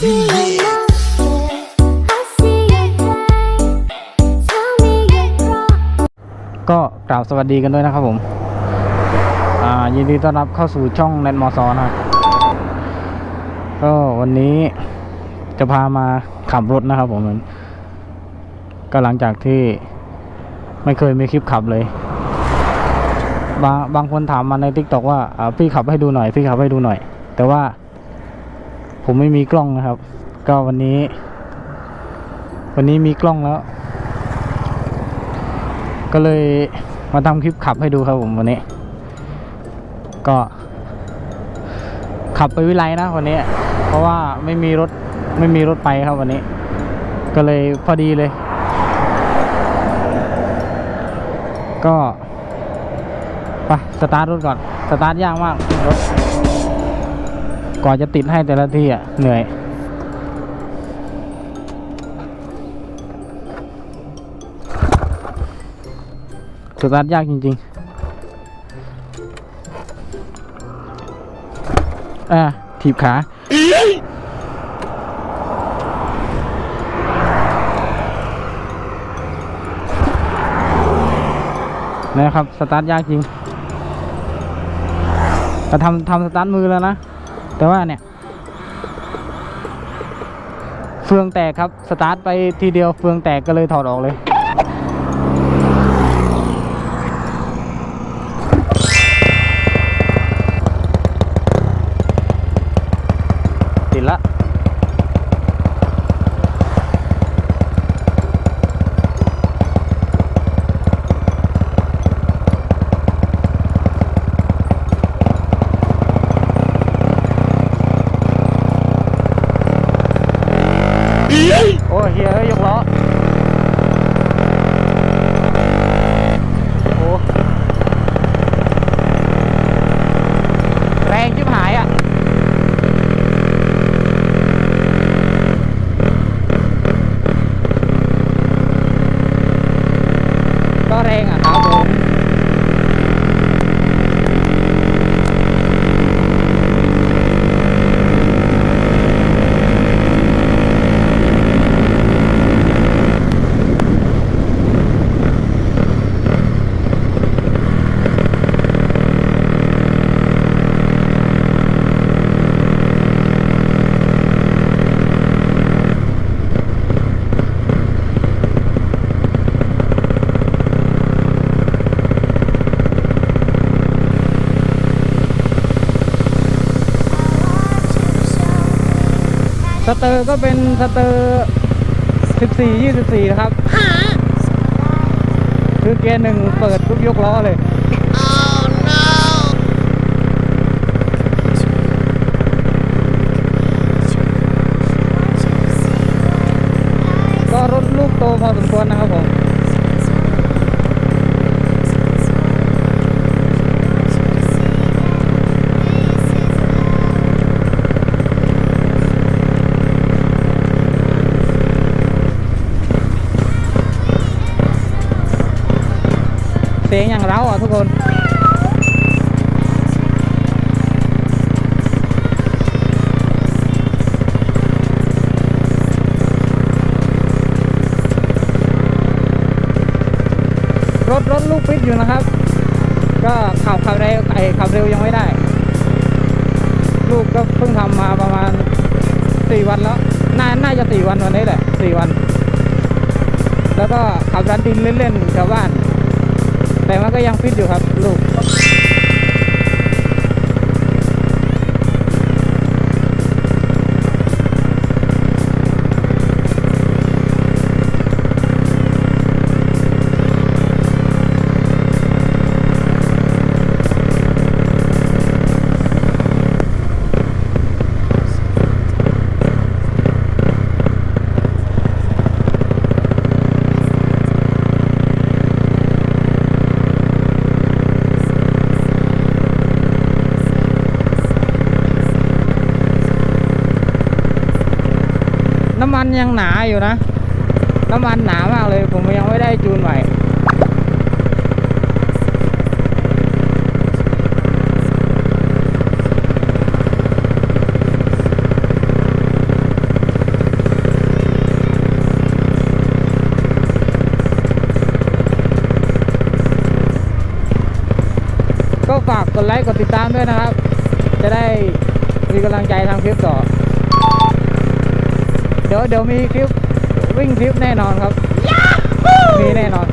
ก็กล่าวสวัสดีกันด้วยนะครับผม อ่า ยินดีต้อนรับเข้าสู่ช่องเน็ตมอซอนะครับก็วันนี้จะพามาขับรถนะครับผมก็หลังจากที่ไม่เคยมีคลิปขับเลย บางบางคนถามมาในทิกตอกว่าพี่ขับให้ดูหน่อย พี่ขับให้ดูหน่อย แต่ว่า ผมไม่มีกล้องนะครับ ก็วันนี้ วันนี้มีกล้องแล้ว ก็เลยมาทำคลิปขับให้ดูครับผมวันนี้ ก็ ขับไปวิไลนะวันนี้ เพราะว่าไม่มีรถไม่มีรถไปครับวันนี้ ก็เลยพอดีเลย ก็ไปสตาร์ทรถก่อน สตาร์ทยากมากรถ กว่าจะติดให้แต่ละที่อะเหนื่อย สตาร์ทยากจริงๆ อ่าถีบขานะครับ สตาร์ทยากจริงแต่ทำทำสตาร์ทมือแล้วนะ แต่ว่าเนี่ย เฟืองแตกครับ สตาร์ทไปทีเดียวเฟืองแตกก็เลยถอดออกเลย ติดละ โอ้ยเฮียเอ้ยยกล้อ โอ้แรงชิบหายอะ ก็แรงอะครับผม ส เตอร์ก็เป็นสเตอร์14 24 นะครับ คือเกียร์หนึ่งเปิดปุ๊บยกล้อเลย ก็รถลูกโตพอสมควรนะครับผม อย่างเร้าอะทุกคนรถรถลูกปิดอยู่นะครับ ก็ขับขับเร็วไอขับเร็วยังไม่ได้ ลูกก็เพิ่งทำมาประมาณสี่วันแล้วน่าน่าจะสี่วันวันนี้แหละสี่วัน แล้วก็ขับรันดินเล่นๆชาวบ้าน แต่มันก็ยังฟิตอยู่ครับลูก มีกำลังใจทำคลิปต่อ เดี๋ยวเดี๋ยวมีคลิปวิ่งคลิปแน่นอนครับ มีแน่นอน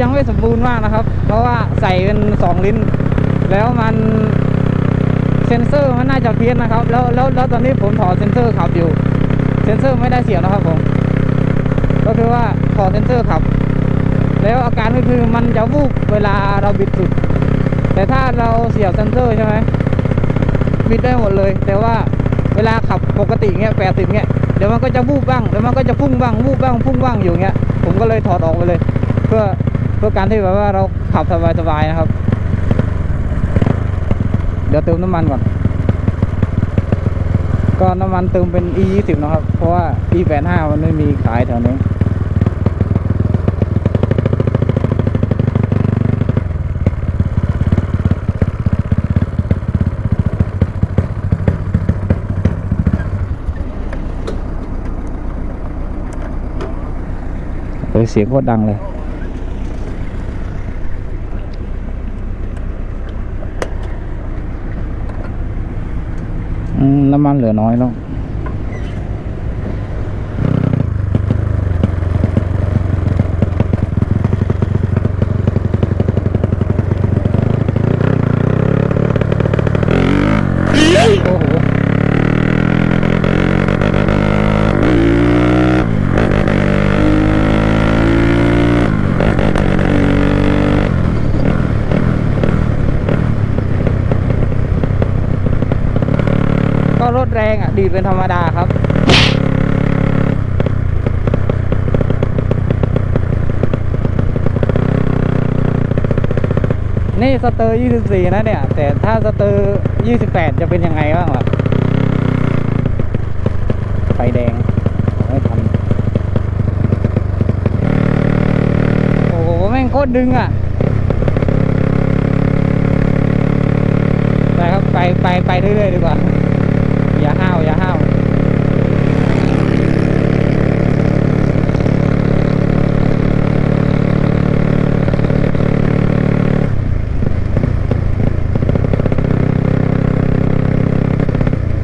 ยังไม่สมบูรณ์มากนะครับ เพราะว่าใส่เป็นสองลิ้น แล้วมันเซนเซอร์มันน่าจะเพี้ยนนะครับ แล้วแล้วแล้วตอนนี้ผมถอดเซนเซอร์ขับอยู่ เซนเซอร์ไม่ได้เสียนะครับผม ก็คือว่าถอดเซนเซอร์ขับ แล้วอาการก็คือมันจะวูบเวลาเราบิดสุด แต่ถ้าเราเสียบเซนเซอร์ใช่ไหมบิดได้หมดเลย แต่ว่าเวลาขับปกติเงี้ยแปดสิบเงี้ยเดี๋ยวมันก็จะวูบบ้างเดี๋ยวมันก็จะพุ่งบ้าง วูบบ้าง พุ่งบ้างอยู่เงี้ย ผมก็เลยถอดออกไปเลย เพื่อ เพื่อการที่แบบว่าเราขับสบายๆนะครับ เดี๋ยวเติมน้ำมันก่อน ก็น้ำมันเติมเป็น e 2 0นะครับ เพราะว่า e 8 5มันไม่มีขายแถวนี้เออเสียงโคตรดังเลย น้ำมันเหลือน้อยแล้ว โอ้โห ก็รถ แรงอะ ดีดเป็นธรรมดาครับ นี่สเตอร์ 24 นะเนี่ย แต่ถ้าสเตอร์ 28 จะเป็นยังไงบ้างล่ะไฟแดงไม่ทันโอ้โห แม่งโคตรดึงอะไปครับไปไปไปเรื่อยๆดีกว่าอย่าห้าว อย่าห้าว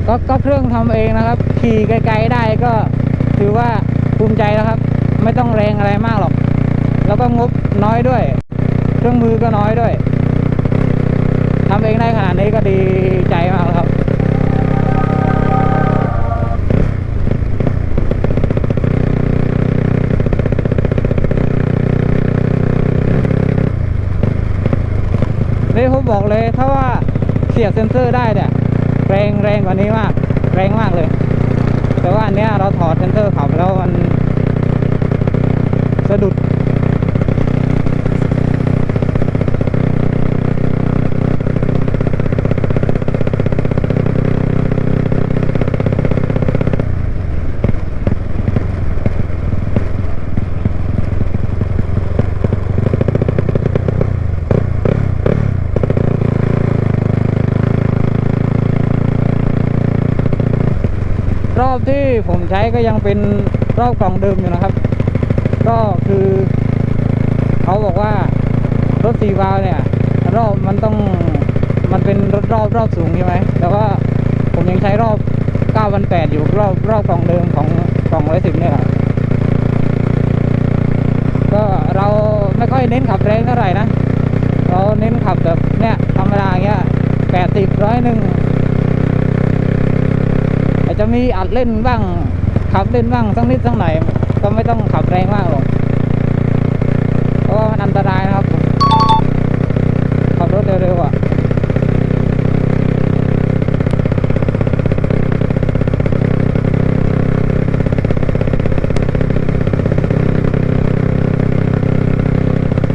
ก็ก็ เครื่องทำเองนะครับ ขี่ไกลๆได้ก็ถือว่าภูมิใจแล้วครับ ไม่ต้องแรงอะไรมากหรอก แล้วก็งบน้อยด้วย เครื่องมือก็น้อยด้วยทำเองได้ขนาดนี้ก็ดีใจมากครับนี่ผมบอกเลยถ้าว่าเสียบเซนเซอร์ได้เนี่ยแรงแรงกว่านี้มาก แรงมากเลย แต่ว่าอันเนี้ยเราถอดเซนเซอร์ขับแล้วมันสะดุด รอบที่ผมใช้ก็ยังเป็นรอบกล่องเดิมอยู่นะครับ ก็คือเขาบอกว่ารถสี่วาวเนี่ย รอบมันต้องมันเป็นรถรอบรอบสูงใช่ไหมแต่ว่าผมยังใช้รอบเก้าวันแปดอยู่รอบรอบกล่องเดิมของกล่องร้อยสิบเนี่ยก็เราไม่ค่อยเน้นขับแรงเท่าไหร่นะ เราเน้นขับแบบเนี่ยธรรมดาเงี้ยแปดสิบร้อยหนึ่ง อาจจะมีอัดเล่นบ้าง ขับเล่นบ้างสักนิดสักหน่อยก็ไม่ต้องขับแรงมากหรอกเพราะว่ามันอันตรายนะครับ ขับรถเร็วๆอะ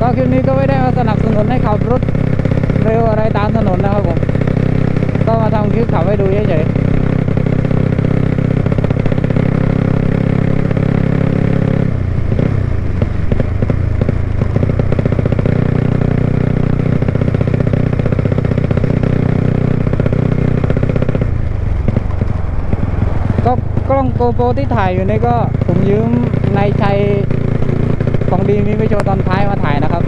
ก็คลิปนี้ก็ไม่ได้มาสนับสนุนให้ขับรถเร็วอะไรตามถนนนะครับผม ก็มาทำคลิปขับให้ดูเฉยๆ กล้องโกโปรที่ถ่ายอยู่นี่ก็ผมยืมนายชัยของดีมีไปโชว์ตอนท้ายมาถ่ายนะครับ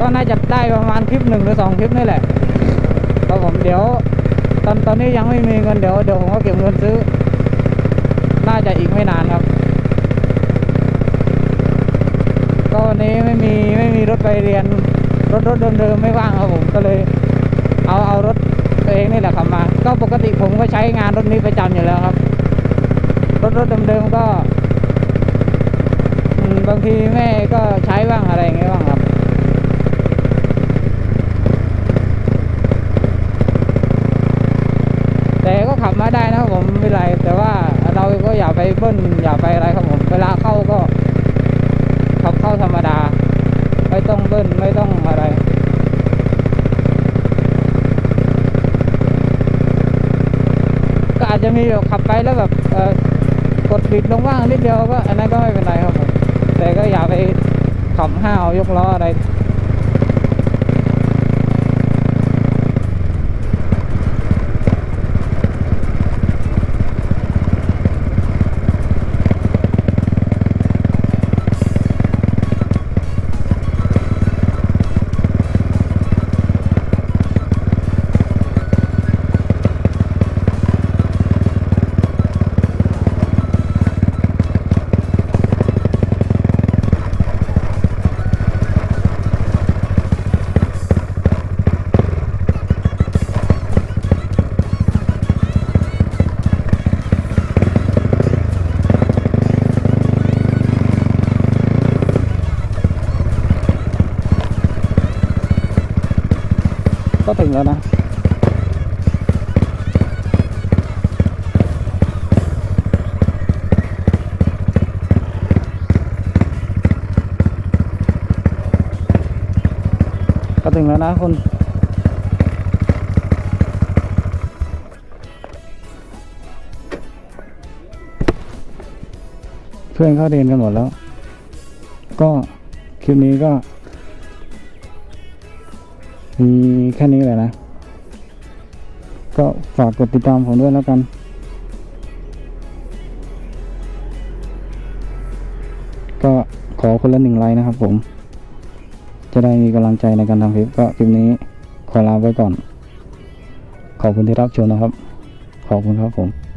ก็น่าจะได้ประมาณคลิปหนึ่งหรือสองคลิปนี่แหละครับผมเดี๋ยวตอนตอนนี้ยังไม่มีเงินเดี๋ยวเดี๋ยวผมก็เก็บเงินซื้อ น่าจะอีกไม่นานครับ ก็วันนี้ไม่มีไม่มีรถไปเรียน รถรถเดิมๆไม่ว่างครับผมก็เลย เอาเอารถตัวเองนี่แหละขับมา ผมก็ใช้งานรถนี้ประจำอยู่แล้วครับ รถรถเดิมๆก็บางทีแม่ก็ใช้บ้างอะไรอย่างเงี้ยบ้างครับแต่ก็ขับมาได้นะครับผมไม่เป็นไรแต่ว่าเราก็อย่าไปเบิ้ลอย่าไปอะไรครับผมเวลาเข้าก็ขับเข้าธรรมดา ไม่ต้องเบิ้ลไม่ต้องอะไร ก็อาจจะมีแบบขับไปแล้วแบบกดบิดลงว่างนิดเดียวก็อันนั้นก็ไม่เป็นไรครับผมแต่ก็อย่าไปขับห้าวยกล้ออะไร ก็ถึงแล้วนะก็ถึงแล้วนะคุณเพื่อนเข้าเรียนกันหมดแล้ว ก็คลิปนี้ก็ มีแค่นี้แหละนะ ก็ฝากกดติดตามผมด้วยแล้วกันก็ขอคนละหนึ่งไลค์นะครับผม จะได้มีกำลังใจในการทำคลิป ก็คลิปนี้ขอลาไว้ก่อน ขอบคุณที่รับชมนะครับ ขอบคุณครับผม